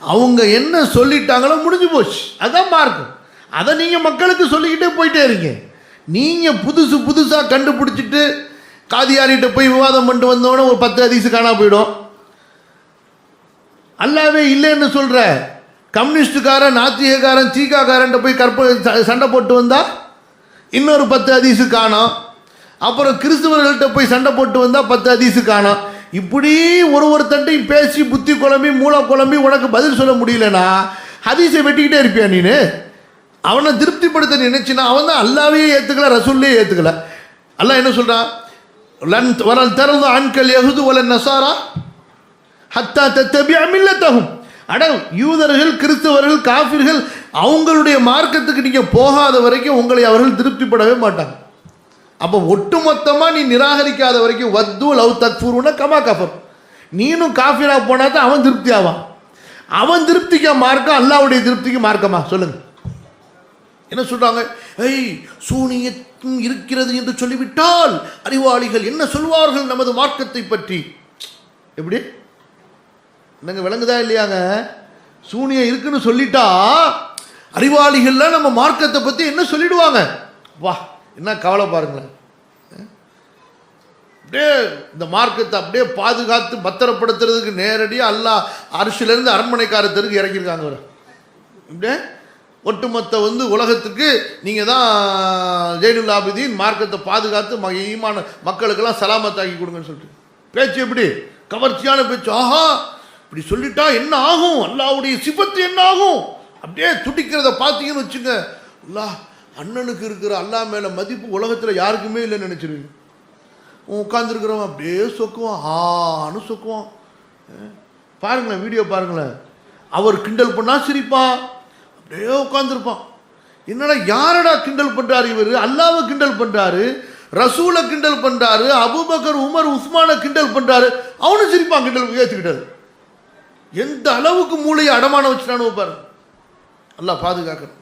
அவங்க என்ன சொல்லிட்டாங்களோ முடிஞ்சு போச்சு. அதான் மார்க்கம். அதை நீங்கள் மக்களுக்கு சொல்லிக்கிட்டே போயிட்டே இருங்க நீங்கள் புதுசு புதுசாக கண்டுபிடிச்சிட்டு காதியாரிட்ட போய் விவாதம் பண்ணிட்டு வந்தோடனே ஒரு பத்து அதிசு காணா போயிடும். அல்லாவே இல்லைன்னு சொல்கிற கம்யூனிஸ்டுக்காரன் நாத்திகக்காரன் சீக்காக்காரன்ட்ட போய் கற்ப சண்டை போட்டு வந்தால் இன்னொரு பத்து அதிசு காணோம். அப்புறம் கிறிஸ்துவர்கள்ட்ட போய் சண்டை போட்டு வந்தால் பத்து அதிசு காணோம். இப்படி ஒரு ஒருத்தன்ட்டையும் பேசி புத்தி குழம்பி மூளை குழம்பி உனக்கு பதில் சொல்ல முடியலனா ஹதீஸை வெட்டிக்கிட்டே இருப்பியா நீ அவனை திருப்திப்படுத்த நினைச்சினா அவன் தான் அல்லாவையே ஏற்றுக்கல ரசூல்லையே ஏற்றுக்கல அல்லாஹ் என்ன சொல்கிறான் லன் வரல் திறந்த ஆண்கள் எகுது வல நசாரா? ஹத்தா தத்தபி அமில்லத்தகும் அட யூதர்கள் கிறிஸ்தவர்கள் காஃபிர்கள் அவங்களுடைய மார்க்கத்துக்கு நீங்கள் போகாத வரைக்கும் உங்களை அவர்கள் திருப்திப்படவே மாட்டாங்க. அப்போ ஒட்டுமொத்தமாக நீ நிராகரிக்காத வரைக்கும் வத்து லவ் தக்ஃபூர்னா கமா கஃபர். நீனும் காஃபிராக போனா தான் அவன் திருப்தி ஆவான். அவன் திருப்திக்க மார்க்கம் அல்லாவுடைய திருப்திக்கு மார்க்கமா? சொல்லுங்க. என்ன சொல்கிறாங்க ஐய் சூனியத்தும் இருக்கிறது என்று சொல்லிவிட்டால் அறிவாளிகள் என்ன சொல்வார்கள் நமது மார்க்கத்தை பற்றி? எப்படி? என்னங்க விளங்குதா இல்லையாங்க? சூனியம் இருக்குன்னு சொல்லிட்டா அறிவாளிகள்லாம் நம்ம மார்க்கத்தை பற்றி என்ன சொல்லிடுவாங்க? வா. என்ன கவலை பாருங்களேன். அப்படியே இந்த மார்க்கத்தை அப்படியே பாதுகாத்து பத்திரப்படுத்துறதுக்கு நேரடியாக அல்லாஹ் அரசுலேருந்து அரண்மனைக்காரத்தருக்கு இறக்கியிருக்காங்க அவர் இப்படியே ஒட்டுமொத்த வந்து உலகத்துக்கு நீங்கள் தான் ஜெயினுல் மார்க்கத்தை பாதுகாத்து மகிமான மக்களுக்கெல்லாம் சலாமத்தாக்கி கொடுங்கன்னு சொல்லிட்டு. பேச்சு எப்படி? கவர்ச்சியான பேச்சு. ஆஹா இப்படி சொல்லிட்டா என்ன ஆகும்? அல்லாவுடைய சிபத்து என்ன ஆகும்? அப்படியே துடிக்கிறத பார்த்தீங்கன்னு வச்சுங்க அல்லாஹ் அண்ணனுக்கு இருக்கிற அல்லாஹ் மேலே மதிப்பு உலகத்தில் யாருக்குமே இல்லைன்னு நினச்சிருவீங்க உட்காந்துருக்கிறவன் அப்படியே சொக்குவான் ஆன்னு சொக்குவான். பாருங்களேன் வீடியோ பாருங்களேன். அவர் கிண்டல் பண்ணால் சிரிப்பா அப்படியே உட்காந்துருப்பான் என்னடா யாரடா கிண்டல் பண்ணுறாரு இவர்? அல்லாவை கிண்டல் பண்ணுறாரு ரசூலை கிண்டல் பண்ணுறாரு அபுபக்கர் உமர் உஸ்மானை கிண்டல் பண்ணுறாரு அவனும் சிரிப்பான் கிண்டல் ஏற்றுக்கிட்டாரு எந்த அளவுக்கு மூளையை அடமானம் வச்சுட்டானு பாரு. நல்லா பாதுகாக்கணும்.